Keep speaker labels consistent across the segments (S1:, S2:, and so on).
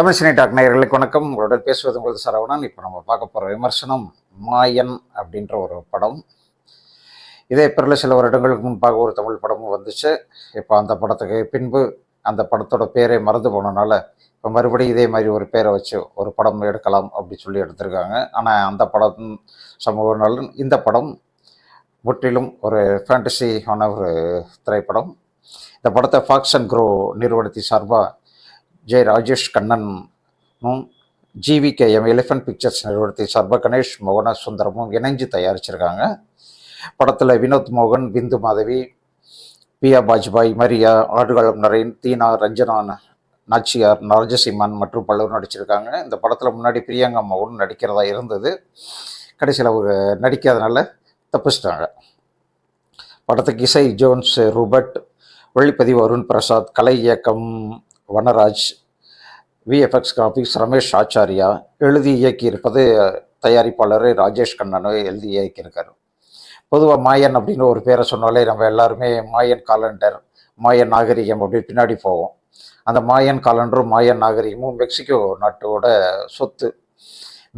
S1: Tamil cine talk நேயர்களுக்கு வணக்கம். உங்களுடன் பேசுவது உங்களது சரவணன். இப்போ நம்ம பார்க்க போகிற விமர்சனம் மாயன் அப்படின்ற ஒரு படம். இதே பிறகு சில வருடங்களுக்கு முன்பாக ஒரு தமிழ் படமும் வந்துச்சு. இப்போ அந்த படத்துக்கு பின்பு அந்த படத்தோட பேரை மறந்து போனனால இப்போ மறுபடியும் இதே மாதிரி ஒரு பேரை வச்சு ஒரு படம் எடுக்கலாம் அப்படி சொல்லி எடுத்திருக்காங்க. ஆனால் அந்த படம் சமூக நலன் இந்த படம் முற்றிலும் ஒரு ஃபேண்டசியான ஒரு திரைப்படம். இந்த படத்தை ஃபாக்ஸ் அண்ட் க்ரோ நிறுவனத்தின் சார்பாக ஜெய் ராஜேஷ் கண்ணனும் ஜிவிகேஎம் எலிஃபன்ட் பிக்சர்ஸ் நிறுவனத்தை சர்வ கணேஷ் மோகன சுந்தரமும் இணைஞ்சு தயாரிச்சிருக்காங்க. படத்தில் வினோத் மோகன் பிந்து மாதவி பியா பாஜ்பாய் மரியா ஆடுகளம் நரேன் தீனா ரஞ்சனா நாச்சியார் நரஜசிம்மன் மற்றும் பலரும் நடிச்சிருக்காங்க. இந்த படத்தில் முன்னாடி பிரியங்கா மோகன் நடிக்கிறதா இருந்தது. கடைசியில் அவங்க நடிக்காதனால தப்பிச்சிட்டாங்க. படத்துக்கு இசை ஜோன்ஸ் ரூபர்ட் ஒளிப்பதிவு அருண் பிரசாத் கலை இயக்கம் வனராஜ் விஎஃப்எக்ஸ் கிராஃபிக்ஸ் ரமேஷ் ஆச்சாரியா எழுதி இயக்கியிருப்பது தயாரிப்பாளர் ராஜேஷ் கண்ணனு எழுதி இயக்கியிருக்காரு. பொதுவாக மாயன் அப்படின்னு ஒரு பேரை சொன்னாலே நம்ம எல்லாருமே மாயன் காலண்டர் மாயன் நாகரிகம் அப்படி பின்னாடி போவோம். அந்த மாயன் காலண்டரும் மாயன் நாகரிகமும் மெக்சிகோ நாட்டோட சொத்து.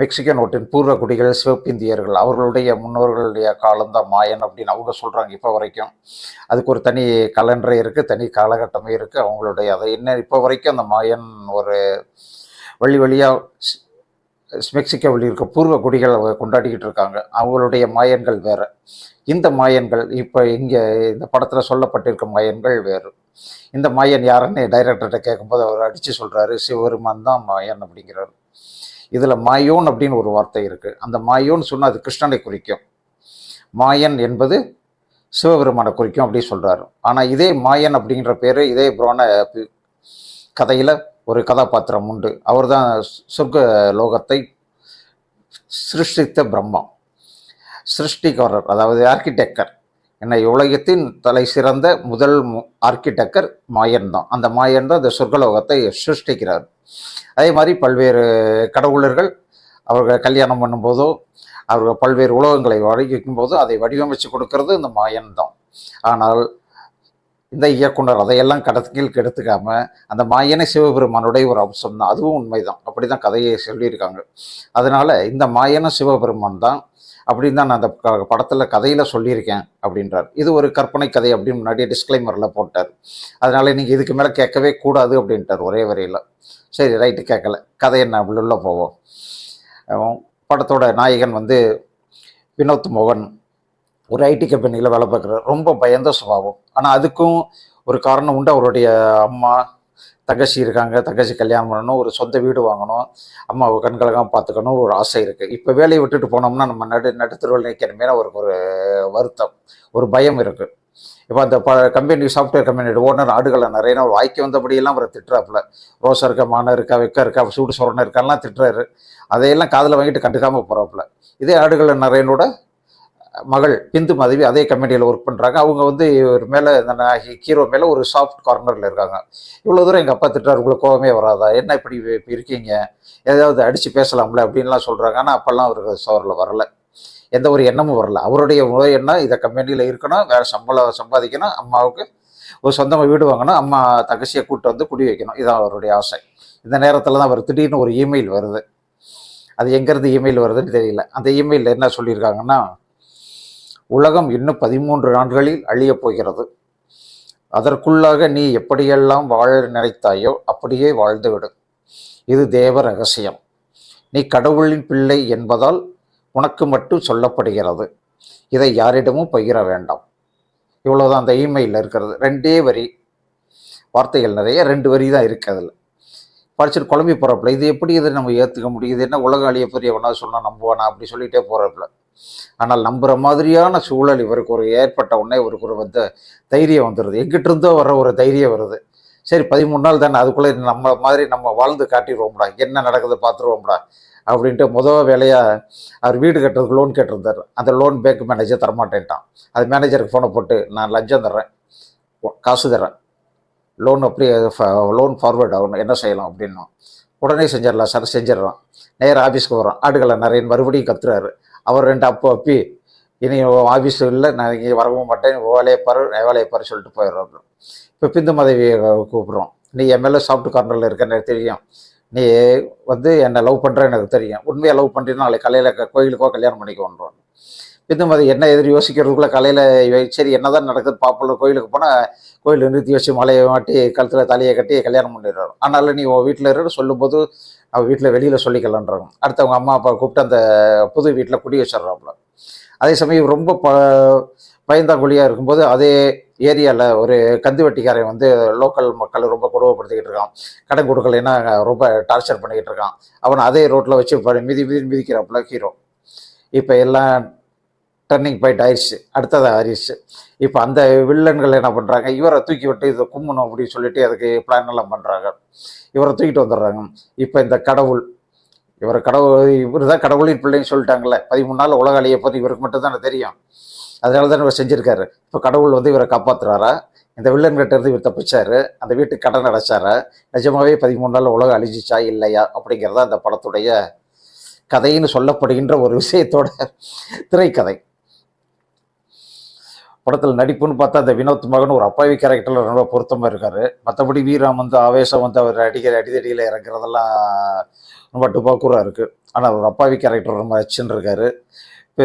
S1: மெக்சிகன் நாட்டின் பூர்வ குடிகள் சிவப்பிந்தியர்கள் அவர்களுடைய முன்னோர்களுடைய காலம்தான் மாயன் அப்படின்னு அவங்க சொல்கிறாங்க இப்போ வரைக்கும். அதுக்கு ஒரு தனி கலண்டரே இருக்குது தனி காலகட்டமே இருக்குது அவங்களுடைய அதை என்ன இப்போ வரைக்கும் அந்த மாயன் ஒரு வழி வழியாக மெக்சிகோவில் இருக்க பூர்வ குடிகள் அவங்க கொண்டாடிக்கிட்டு இருக்காங்க. அவங்களுடைய மாயன்கள் வேறு. இந்த மாயன்கள் இப்போ இங்கே இந்த படத்தில் சொல்லப்பட்டிருக்க மாயன்கள் வேறு. இந்த மாயன் யாருன்னு டைரக்டர்கிட்ட கேட்கும்போது அவர் அடித்து சொல்கிறாரு சிவபெருமான் தான் மாயன் அப்படிங்கிறார். இதில் மாயோன் அப்படின்னு ஒரு வார்த்தை இருக்குது அந்த மாயோன்னு சொன்னால் அது கிருஷ்ணனை குறிக்கும். மாயன் என்பது சிவபெருமானை குறிக்கும் அப்படின்னு சொல்கிறாரு ஆனால் இதே மாயன் அப்படிங்கிற பேர் இதே புராண கதையில் ஒரு கதாபாத்திரம் உண்டு. அவர் தான் சொர்க்க லோகத்தை சிருஷ்டித்த பிரம்மா சிருஷ்டிக்காரர் அதாவது ஆர்கிடெக்டர் என்னை உலகத்தின் தலை சிறந்த முதல் ஆர்கிடெக்டர் மாயன் தான் அந்த மாயன் தான் இந்த சொர்க்கலோகத்தை சிருஷ்டிக்கிறார். அதே மாதிரி பல்வேறு கடவுளர்கள் அவர்கள் கல்யாணம் பண்ணும்போதோ அவர்கள் பல்வேறு உலகங்களை வடிவமைக்கும் போதோ அதை வடிவமைச்சு கொடுக்கறது இந்த மாயன் தான் ஆனால் இந்த இயக்குனர் அதையெல்லாம் கடத்தில் கெடுத்துக்காம அந்த மாயனை சிவபெருமானுடைய ஒரு அம்சம் தான் அதுவும் உண்மைதான். அப்படி தான் கதையை சொல்லியிருக்காங்க. அதனால இந்த மாயனும் சிவபெருமான் தான் அப்படின்னு தான் நான் அந்த படத்தில் கதையில் சொல்லியிருக்கேன் அப்படின்றார். இது ஒரு கற்பனை கதை அப்படின்னு முன்னாடியே டிஸ்க்ளைமரில் போட்டார். அதனால் நீங்கள் இதுக்கு மேலே கேட்கவே கூடாது அப்படின்ட்டார் ஒரே வரையில். சரி ரைட்டு கேட்கல. கதை என்ன? உள்ள போவோம். படத்தோட நாயகன் வந்து வினோத் மோகன் ஒரு ஐடி கம்பெனியில் வேலை பார்க்குறாரு. ரொம்ப பயந்த சுபாவம். ஆனால் அதுக்கும் ஒரு காரணம் உண்டு. அவருடைய அம்மா தங்கச்சி இருக்காங்க தங்கச்சி கல்யாணம் பண்ணணும் ஒரு சொந்த வீடு வாங்கணும் அம்மாவை கண்கலகம் பார்த்துக்கணும் ஒரு ஆசை இருக்குது இப்போ வேலையை விட்டுட்டு போனோம்னா நம்ம நடு நடுத்தருவில் நிற்கிறமே அவருக்கு ஒரு வருத்தம் ஒரு பயம் இருக்குது இப்போ அந்த ப கம்பெனி சாஃப்ட்வேர் கம்பெனியோட ஓனர் ஆடுகளை நிறைய ஒரு வாய்க்கு வந்தபடியெல்லாம் அவரை திட்டுறாப்புல. ரோசா இருக்கா மானம் இருக்கா வெக்க இருக்கா சூடு சொரணை இருக்கான்லாம் திட்டுறாரு. அதையெல்லாம் காதில் வாங்கிட்டு கண்டுக்காமல் போகிறாப்புல இதே ஆடுகளை நிறையனோட மகள் பிந்து மாதவி அதே கம்பெனியில் ஒர்க் பண்ணுறாங்க அவங்க வந்து இவர் மேலே இந்த ஹீரோ மேலே ஒரு சாஃப்ட் கார்னரில் இருக்காங்க. இவ்வளோ தூரம் எங்கள் அப்பா திட்டார் உங்களுக்கு கோவமே வராதா? என்ன இப்படி இப்போ இருக்கீங்க? ஏதாவது அடித்து பேசலாம்ல? அப்படின்லாம் சொல்கிறாங்க ஆனால் அப்போல்லாம் அவருக்கு சோரில் வரல. எந்த ஒரு எண்ணமும் வரல. அவருடைய முறை எண்ணம் இதை கம்பெனியில் இருக்கணும். வேறு சம்பளம் சம்பாதிக்கணும். அம்மாவுக்கு ஒரு சொந்தமாக வீடு வாங்கணும். அம்மா தகசியை கூட்டு வந்து குடி வைக்கணும். இதான் அவருடைய ஆசை. இந்த நேரத்தில் தான் அவர் திடீர்னு ஒரு இமெயில் வருது. அது எங்கேருந்து இமெயில் வருதுன்னு தெரியல. அந்த இமெயிலில் என்ன சொல்லியிருக்காங்கன்னா உலகம் இன்னும் பதிமூன்று நாட்களில் அழியப் போகிறது. அதற்குள்ளாக நீ எப்படியெல்லாம் வாழ நினைத்தாயோ அப்படியே வாழ்ந்துவிடு. இது தேவ ரகசியம். நீ கடவுளின் பிள்ளை என்பதால் உனக்கு மட்டும் சொல்லப்படுகிறது. இதை யாரிடமும் பகிர வேண்டாம். இவ்வளோதான் அந்த இமெயிலில் இருக்கிறது. ரெண்டே வரி. வார்த்தைகள் நிறைய ரெண்டு வரி தான் இருக்குது அதில். படிச்சுட்டு குழம்பி போகிறப்பல இது எப்படி இதை நம்ம ஏற்றுக்க முடியும் இது என்ன உலக அழிய பெரியவனா சொன்னால் நம்புவானா? அப்படி சொல்லிகிட்டே போகிறப்பல ஆனால் நம்புகிற மாதிரியான சூழல் இவருக்கு ஒரு ஏற்பட்ட உடனே இவருக்கு ஒரு வந்து தைரியம் வந்துடுது எங்கிட்டிருந்தோ வர ஒரு தைரியம் வருது. சரி பதிமூணு நாள் தானே அதுக்குள்ளே நம்ம மாதிரி நம்ம வாழ்ந்து காட்டிடுவோம்டா என்ன நடக்குது பார்த்துருவோம்டா அப்படின்ட்டு முதல் வேலையாக அவர் வீடு கட்டுறதுக்கு லோன் கேட்டிருந்தார். அந்த லோன் பேங்க் மேனேஜர் தரமாட்டேன்ட்டான். அது மேனேஜருக்கு ஃபோனை போட்டு நான் லஞ்சம் தர்றேன் காசு தர்றேன். லோன் அப்படியே லோன் ஃபார்வேர்ட் ஆகணும் என்ன செய்யலாம்? அப்படின்னா உடனே செஞ்சிடலாம் சார் செஞ்சிடலாம். நேராக ஆஃபீஸ்க்கு வரோம் ஆடுகளை நிறைய மறுபடியும் கத்துறாரு. அவர் ரெண்டு அப்போ அப்பி. இனி ஆஃபீஸ் இல்லை நான் இங்கே வரவும் மாட்டேன் வேலையை பாரு வேலையை பாரு சொல்லிட்டு போயிடுறாரு. இப்போ பிந்து மதவியை கூப்பிட்றோம். நீ எம்எல்ஏ சாஃப்ட் கார்னரில் கார்னரில் எனக்கு தெரியும். நீ வந்து என்னை லவ் பண்ணுற எனக்கு தெரியும். உண்மையாக லவ் பண்ணுறீங்கன்னா நாளைக்கு கலையில் கோயிலுக்கோ கல்யாணம் இன்னும் பிந்துமதி என்ன எதிர் யோசிக்கிறதுக்குள்ள காலையில் சரி என்னதான் நடக்குது பாப்பல கோயிலுக்கு போனால் கோயில் நிறுத்தி வச்சு மலையை மாட்டி கழுத்தில் தலையை கட்டி கல்யாணம் பண்ணிடுறாரு. ஆனாலும் நீ உன் வீட்டில் இருந்து சொல்லும்போது அவள் வீட்டில் வெளியில் சொல்லிக்கலான்றாங்க. அடுத்தவங்க அம்மா அப்பா கூப்பிட்டு அந்த புது வீட்டில் குடி வச்சிடுறாப்புல. அதே சமயம் ரொம்ப ப பயந்தாங்குழியாக இருக்கும்போது அதே ஏரியாவில் ஒரு கந்து வெட்டிக்காரன் வந்து லோக்கல் மக்களை ரொம்ப கொடுமைப்படுத்திக்கிட்டு இருக்கான். கடன் கொடுக்கலைன்னா ரொம்ப டார்ச்சர் பண்ணிக்கிட்டு இருக்கான். அவனை அதே ரோட்டில் வச்சு ப- மிதி மிதி மிதிக்கிறாப்புல ஹீரோ. இப்போ எல்லாம் டர்னிங் பாயிண்ட் ஆயிடுச்சு அடுத்தது ஆயிடுச்சு இப்போ அந்த வில்லன்கள் என்ன பண்ணுறாங்க இவரை தூக்கி விட்டு இதை கும்பணும் அப்படின்னு சொல்லிட்டு அதுக்கு பிளான் எல்லாம் பண்ணுறாங்க இவரை தூக்கிட்டு வந்துடுறாங்க. இப்போ இந்த கடவுள் இவர் கடவுள் இவர் தான் கடவுளின் பிள்ளைன்னு சொல்லிட்டாங்கல்ல. பதிமூணு நாள் உலக அழிய போது இவருக்கு மட்டும் தானே தெரியும். அதனால தான் இவர் செஞ்சுருக்காரு. இப்போ கடவுள் வந்து இவரை காப்பாற்றுறாரா இந்த வில்லன்கிட்ட இருந்து இவர் தப்பிச்சாரு. அந்த வீட்டுக்கு கடன் அடைச்சாரா? நிஜமாவே பதிமூணு நாள் உலகம் அழிஞ்சிச்சா இல்லையா? அப்படிங்கிறதா அந்த படத்துடைய கதைன்னு சொல்லப்படுகின்ற ஒரு விஷயத்தோட திரைக்கதை. படத்தில் நடிப்புன்னு பார்த்தா அந்த வினோத் மகன் ஒரு அப்பாவி கேரக்டரில் ரொம்ப பொருத்தமாக இருக்கார். மற்றபடி வீரம் வந்து ஆவேசம் வந்து அவர் அடிக்கிற அடிதடியில் இறங்குறதெல்லாம் ரொம்ப டுபாக்கூராக இருக்குது ஆனால் ஒரு அப்பாவி கேரக்டர் ரொம்ப அச்சுன்னு இருக்காரு. இப்போ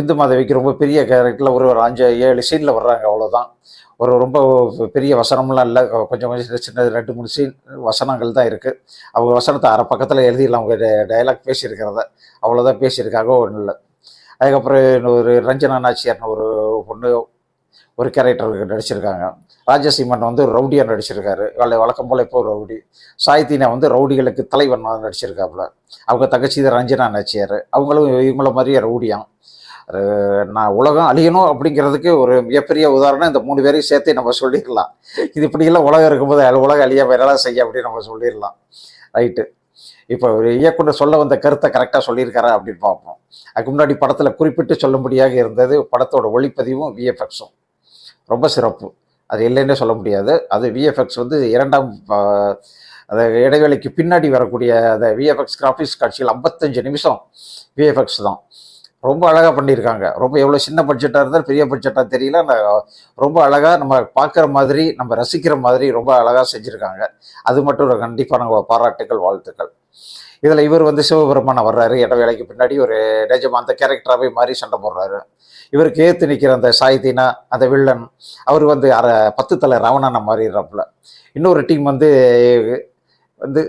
S1: இந்து மாதவிக்கு ரொம்ப பெரிய கேரக்டரில் ஒரு ஒரு அஞ்சு ஏழு சீனில் வர்றாங்க அவ்வளோதான் ஒரு ரொம்ப பெரிய வசனம்லாம் இல்லை. கொஞ்சம் கொஞ்சம் சின்ன சின்ன ரெண்டு மூணு சீன் வசனங்கள் தான் இருக்குது அவங்க வசனத்தை அரை பக்கத்தில் எழுதிடலாம். அவங்க டயலாக் பேசியிருக்கிறத. அவ்வளோதான் பேசியிருக்காங்க ஒன்றும் இல்லை. அதுக்கப்புறம் இன்னொரு ரஞ்சனா நாச்சியார்னு ஒரு பொண்ணு ஒரு கேரக்டர் நடிச்சிருக்காங்க. ராஜசிம்மன் வந்து ரவுடியாக நடிச்சிருக்காரு. வழ- வழக்கம் போல இப்போ ரவுடி. சாய்தீனா வந்து ரவுடிகளுக்கு தலைவன் நடிச்சிருக்காப்புல. அவங்க தங்கச்சி தான் ரஞ்சனா நாச்சியார். அவங்களும் இவங்கள மாதிரியே ரவுடியாம் நான் உலகம் அழியணும் அப்படிங்கிறதுக்கு ஒரு மிகப்பெரிய உதாரணம் இந்த மூணு பேரையும் சேர்த்து நம்ம சொல்லிடலாம். இது இப்படியெல்லாம் உலகம் இருக்கும்போது உலகம் அழியாமல் வேறெல்லாம் செய்ய அப்படின்னு நம்ம சொல்லிடலாம். ரைட்டு. இப்போ ஒரு இயக்குனர் சொல்ல வந்த கருத்தை கரெக்டாக சொல்லியிருக்காரா அப்படின்னு பார்ப்போம். அதுக்கு முன்னாடி படத்தில் குறிப்பிட்டு சொல்லும்படியாக இருந்தது படத்தோட ஒளிப்பதிவும் விஎஃப்எக்ஸும் ரொம்ப சிறப்பு. அது இல்லைன்னே சொல்ல முடியாது. அது விஎஃப்எக்ஸ் வந்து இரண்டாம் அந்த இடைவேளைக்கு பின்னாடி வரக்கூடிய அந்த விஎஃப்எக்ஸ் கிராஃபிக்ஸ் காட்சியில் ஐம்பத்தஞ்சு நிமிஷம் விஎஃப்எக்ஸ் தான். ரொம்ப அழகாக பண்ணியிருக்காங்க. ரொம்ப எவ்வளோ சின்ன பட்ஜெட்டாக இருந்தாலும் பெரிய பட்ஜெட்டாக தெரியல. ரொம்ப அழகாக நம்ம பார்க்குற மாதிரி நம்ம ரசிக்கிற மாதிரி ரொம்ப அழகாக செஞ்சுருக்காங்க. அது மட்டும் கண்டிப்பாக கண்டிப்பான பாராட்டுக்கள் வாழ்த்துக்கள். இதில் இவர் வந்து சிவபெருமான வர்றாரு இடைவேளைக்கு பின்னாடி ஒரு நிஜமா அந்த கேரக்டராகவே மாறி சண்டை போடுறாரு. இவருக்கு ஏற்று நிற்கிற அந்த சாய்தீனா அந்த வில்லன் அவர் வந்து அரை பத்து தலை ரவணனை மாறிடுறாப்புல. இன்னொரு டீம் வந்து வந்து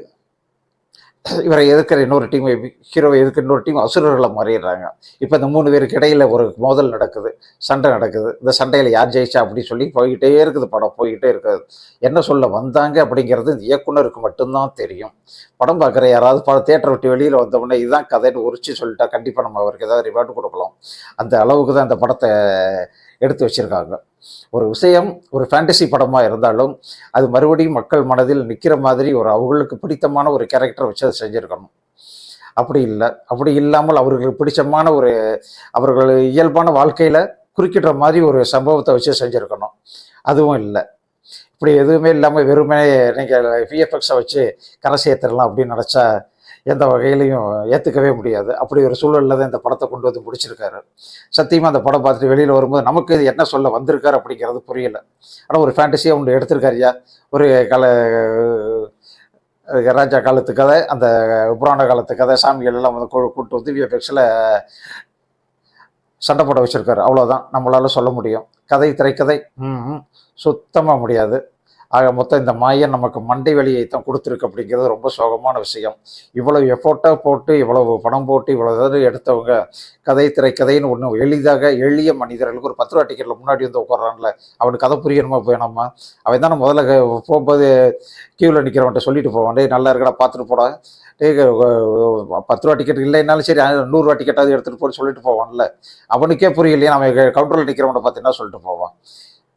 S1: இவரை எதிர்க்கிற இன்னொரு டீம் ஹீரோவை எதிர்க்கிற இன்னொரு டீம் அசுரர்களை மாறிடுறாங்க. இப்போ இந்த மூணு பேருக்கு இடையில் ஒரு மோதல் நடக்குது சண்டை நடக்குது. இந்த சண்டையில் யார் ஜெயிச்சா அப்படின்னு சொல்லி போய்கிட்டே இருக்குது படம் போய்கிட்டே இருக்குது. என்ன சொல்ல வந்தாங்க அப்படிங்கிறது இந்த இயக்குனருக்கு மட்டும்தான் தெரியும். படம் பார்க்குற யாராவது படம் தேட்டரை விட்டு வெளியில் வந்தவுடனே இதுதான் கதைன்னு உரிச்சு சொல்லிட்டா கண்டிப்பாக நம்ம அவருக்கு ஏதாவது ரிவார்டு கொடுக்கலாம். அந்த அளவுக்கு தான் இந்த படத்தை எடுத்து வச்சிருக்காங்க. ஒரு விஷயம் ஒரு ஃபேண்டசி படமாக இருந்தாலும் அது மறுபடியும் மக்கள் மனதில் நிற்கிற மாதிரி ஒரு அவங்களுக்கு பிடித்தமான ஒரு கேரக்டரை வச்சு அதை செஞ்சுருக்கணும். அப்படி இல்லை. அப்படி இல்லாமல் அவர்களுக்கு பிடிச்சமான ஒரு அவர்கள் இயல்பான வாழ்க்கையில் குறுக்கிடுற மாதிரி ஒரு சம்பவத்தை வச்சு செஞ்சுருக்கணும். அதுவும் இல்லை. இப்படி எதுவுமே இல்லாமல் வெறுமே நீங்கள் விஎஃப்எக்ஸை வச்சு கரை சேர்த்துடலாம் அப்படின்னு நினச்சா எந்த வகையிலையும் ஏற்றுக்கவே முடியாது. அப்படி ஒரு சூழலில் தான் இந்த படத்தை கொண்டு வந்து முடிச்சிருக்காரு. சத்தியமாக அந்த படம் பார்த்துட்டு வெளியில் வரும்போது நமக்கு இது என்ன சொல்ல வந்திருக்காரு அப்படிங்கிறது புரியல. ஆனால் ஒரு ஃபேண்டஸியாக ஒன்று எடுத்திருக்காருயா ஒரு கல ராஜா காலத்து கதை அந்த புராண காலத்து கதை சாமிகள் எல்லாம் வந்து கூ- கூட்டு வந்து விஎஃப்எக்ஸில் சண்டை போட வச்சுருக்காரு. அவ்வளோதான் நம்மளால் சொல்ல முடியும். கதை திரைக்கதை ம் சுத்தமாக முடியாது. ஆக மொத்தம் இந்த மாயம் நமக்கு மண்டை வலியை தான் கொடுத்துருக்கு அப்படிங்கிறது ரொம்ப சோகமான விஷயம். இவ்வளவு எஃபோர்ட்டாக போட்டு இவ்வளவு பணம் போட்டு இவ்வளோ இது எடுத்தவங்க கதை திரைக்கதைன்னு ஒன்று எளிதாக எளிய மனிதர்களுக்கு ஒரு பத்து ரூபா டிக்கெட்டில் முன்னாடி வந்து உட்கார்றான்ல அவனுக்கு கதை புரியணுமா வேணாமா? அவன் தானே முதல்ல போகும்போது கியூவில் நிற்கிறவன்ட்ட சொல்லிட்டு போவான் டே நல்லா இருக்கடா பார்த்துட்டு போடா. பத்து ரூபா டிக்கெட் இல்லைனாலும் சரி நூறுரூவா டிக்கெட்டாவது எடுத்துகிட்டு போன்னு சொல்லிட்டு போவான்ல. அவனுக்கே புரியலையே அவன் கவுண்டரில் நிற்கிறவனை பார்த்தீங்கன்னா சொல்லிட்டு போவான்?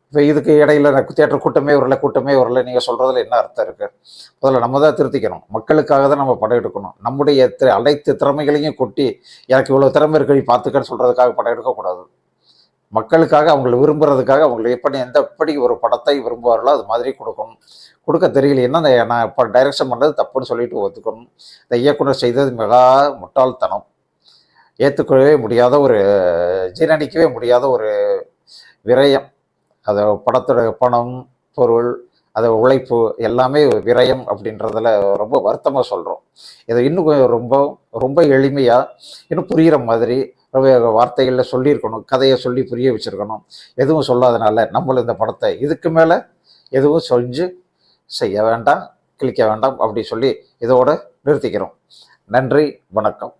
S1: இப்போ இதுக்கு இடையில தேட்டர் கூட்டமே வரல கூட்டமே வரல நீங்கள் சொல்கிறதுல என்ன அர்த்தம் இருக்குது முதல்ல நம்ம தான் திருத்திக்கணும். மக்களுக்காக தான் நம்ம படம் எடுக்கணும். நம்முடைய அனைத்து திறமைகளையும் கொட்டி எனக்கு இவ்வளோ திறமை இருக்கு நீ பார்த்துக்கன்னு சொல்கிறதுக்காக படம் எடுக்கக்கூடாது மக்களுக்காக அவங்களை விரும்புறதுக்காக அவங்களை எப்படி எந்த எப்படி ஒரு படத்தை விரும்புவார்களோ அது மாதிரி கொடுக்கணும். கொடுக்க தெரியலைன்னா அந்த நான் இப்போ டைரக்ஷன் பண்ணது தப்புன்னு சொல்லிட்டு ஒத்துக்கணும். இந்த இயக்குனர் செய்தது மிக முட்டாள்தனம். ஏற்றுக்கொள்ளவே முடியாத ஒரு ஜீரணிக்கவே முடியாத ஒரு விரயம். அதை படத்தோட பணம் பொருள் அதை உழைப்பு எல்லாமே விரயம் அப்படின்றதுல ரொம்ப வருத்தமாக சொல்கிறோம் இதை இன்னும் கொஞ்சம் ரொம்ப ரொம்ப எளிமையாக இன்னும் புரிகிற மாதிரி ரொம்ப வார்த்தைகளில் சொல்லியிருக்கணும் கதையை சொல்லி புரிய வச்சுருக்கணும். எதுவும் சொல்லாதனால நம்மளும் இந்த படத்தை இதுக்கு மேலே எதுவும் செஞ்சு செய்ய வேண்டாம் கிழிக்க வேண்டாம் அப்படி சொல்லி இதோடு நிறுத்திக்கிறோம். நன்றி வணக்கம்.